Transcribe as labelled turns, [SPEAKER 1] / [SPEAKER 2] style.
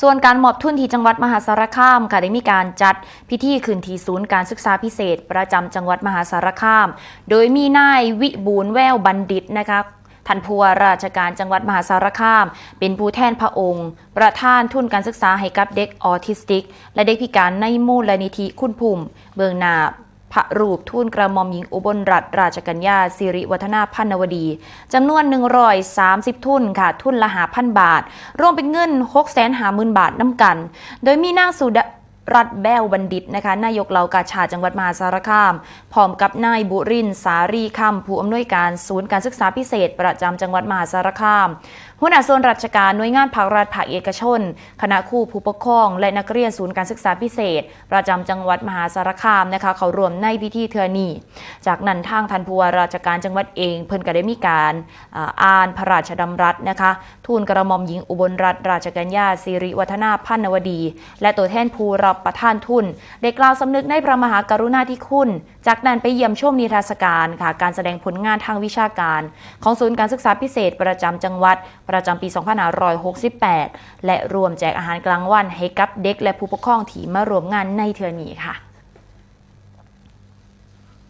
[SPEAKER 1] ส่วนการมอบทุนที่จังหวัดมหาสารคามค่ะได้มีการจัดพิธีคืนที่ศูนย์การศึกษาพิเศษ ประจำจังหวัดมหาสารคาม โดยมีนายวิบูลแววบัณฑิตนะคะท่านผู้ว่าราชการจังหวัดมหาสารคาม เป็นผู้แทนพระองค์ ประธานทุนการศึกษาให้กับเด็กออทิสติก และเด็กพิการในมูลนิธิคุณภูมิ เบืองนา พระรูปทูลกระหม่อมหญิงอุบลรัตนราชกัญญาสิริวัฒนาพันนวดีจำนวน 130 ทุนค่ะ ทุนละหาพันบาท รวมเป็นเงิน 6 5 0 0 0 0 บาทน้ำกัน โดยมีนางสุดารัฐแบวบัณฑิตนะคะนายกเหล่ากาชาดจังหวัดมหาสารคาม พร้อมกับนายบุรินสารีคำผู้อำนวยการศูนย์การศึกษาพิเศษ ประจำจังหวัดมหาสารคาม หัวหน้าส่วนราชการหน่วยงานภาครัฐภาคเอกชน คณะครูผู้ปกครอง และนักเรียนศูนย์การศึกษาพิเศษ ประจำจังหวัดมหาสารคามนะคะเขารวมในพิธีเทือนีจากนั้นทางทันผู้ว่าราชการจังหวัดเอง เพิ่นก็ได้มีการอ่าอ่านพระราชดำรัสนะคะทูลกระหม่อมหญิงอุบลรัตนราชกัญญาสิริวัฒนาพันนวดี และตัวแทนผู้รับประทานทุน ได้กล่าวสำนึกในพระมหากรุณาธิคุณ จากนั้นไปเยี่ยมชมนิทรรศการค่ะการแสดงผลงานทางวิชาการ ของศูนย์การศึกษาพิเศษประจำจังหวัดประจำปี 2568 และรวมแจกอาหารกลางวันให้กับเด็กและผู้ปกครองที่มารวมงานในเทือนี้ค่ะ